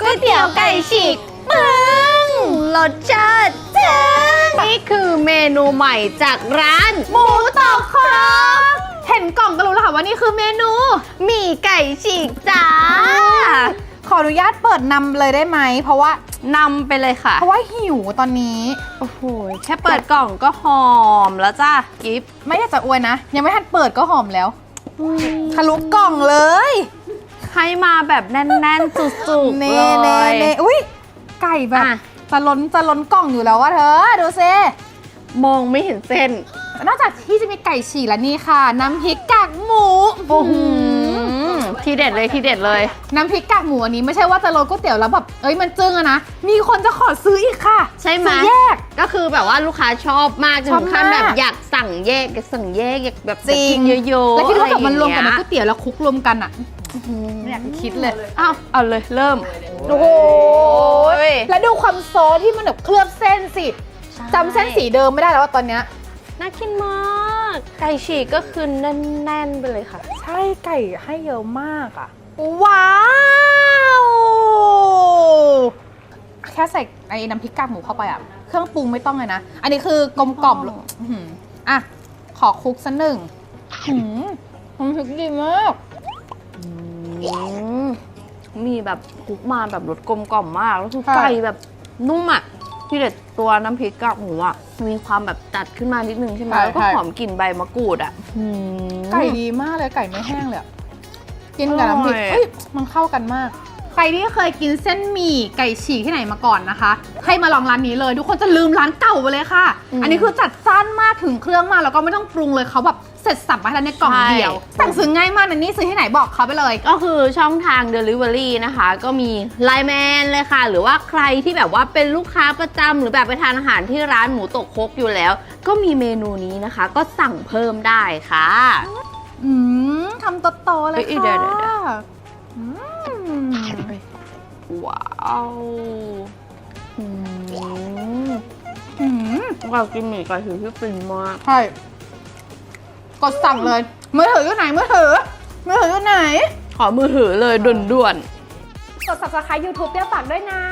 ก๋วยเตี๋ยวไก่ฉีกปึ้งรสชาติเจ๋งนี่คือเมนูใหม่จากร้าน หมูตอกครกเห็นกล่องก็รู้แล้วค่ะว่านี่คือเมนูหมี่ไก่ฉีกจ้า ขออนุญาตเปิดนำเลยได้ไหม เพราะว่านำไปเลยค่ะ เพราะว่าหิวตอนนี้ โอ้โห แค่เปิดกล่องก็หอมแล้วจ้ากิฟต์ไม่อยากจะอวยนะ ยังไม่ทันเปิดก็หอมแล้วทะลุกล่องเลย ให้มาแบบแน่นๆ จุกๆเน่เลเน่ยเน่อุ้ยไก่แบบอะจะล้นจะล้นกล่องอยู่แล้วว่าเธอ ดูซิมองไม่เห็นเส้น นอกจากที่จะมีไก่ฉีกแล้วนี่ค่ะ น้ำพริกกากหมูโอ้โหอื้อหือทีเด็ดเลยทีเด็ดเลย น้ำพริกกากหมูอันนี้ไม่ใช่ว่าจะโรยก๋วยเตี๋ยวแล้วแบบเอ้ยมันจึ้งอะนะ มีคนจะขอซื้ออีกค่ะใช่ไหม ซื้อแยก ก็คือแบบว่าลูกค้าชอบมากจนชอบถึงขั้นมาก แบบอยากสั่งแยกอยากสั่งแยกอยากแบบจริงกินเยอะๆแล้วคิดว่าแบบอะไมันรวมกับอย่างน้ำเงี้ก๋วยเตี๋ยวแล้วคลุกรวมกันอะอืม ไม่อยากจะคิดเลย อ้าว เอาเลยเริ่ม โอ้โหยแล้วดูความซอสที่มันแบบเคลือบเส้นสิจำเส้นสีเดิมไม่ได้แล้วว่าตอนเนี้ย น่ากินมากไก่ฉีกก็คือแน่นๆไปเลยค่ะ ใช่ไก่ให้เยอะมากอะว้าว แค่ใส่ไอ้น้ำพริกกากหมูเข้าไปอะเครื่องปรุงไม่ต้องเลยนะ อันนี้คือกลมกล่อมไม่ต้องอื้อหืออะ ขอคลุกสักหนึ่งหืมน้ำพริกดีมากอื มมีแบบคลุกมาแบบรสกลมกล่อมมาก แล้วคือค่ะไก่แบบนุ่มอะที่เด็ดตัวน้ำพริกกากหมูอะมีความแบบจัดขึ้นมานิดนึงใช่ไหมใช่แล้วก็ใช่ หอมกลิ่นใบมะกรูดอะอืมไก่ดีมากเลยไก่ไม่แห้งเลยอะกินกับน้ำพริกอร่อย เอ้ยมันเข้ากันมาก ใครที่เคยกินเส้นหมี่ไก่ฉีกที่ไหนมาก่อนนะคะ ให้มาลองร้านนี้เลย ทุกคนจะลืมร้านเก่าไปเลยค่ะ อันนี้คือจัดจ้านมากถึงเครื่องมากแล้วก็ไม่ต้องปรุงเลยเขาแบบเสร็จสับมาให้แล้วในกล่องเดียว สั่งซื้อง่ายมากนะนี่ซื้อที่ไหนบอกเขาไปเลย ก็คือช่องทาง Delivery นะคะ ก็มีไลแมนเลยค่ะ หรือว่าใครที่แบบว่าเป็นลูกค้าประจำหรือแบบไปทานอาหารที่ร้านหมูตกครกอยู่แล้ว ก็มีเมนูนี้นะคะ ก็สั่งเพิ่มได้ค่ะ อืมคำโตๆเลยเอ้ยค่ะเดี๋ย ว้าวอืมอืมเรากินหมี่ไก่ถือที่ฟินมากใช่ กดสั่งเลย มือถืออยู่ไหน มือถือ มือถืออยู่ไหน ขอมือถือเลยด่วนๆ กด subscribe YouTube เปรี้ยวปากด้วยนะ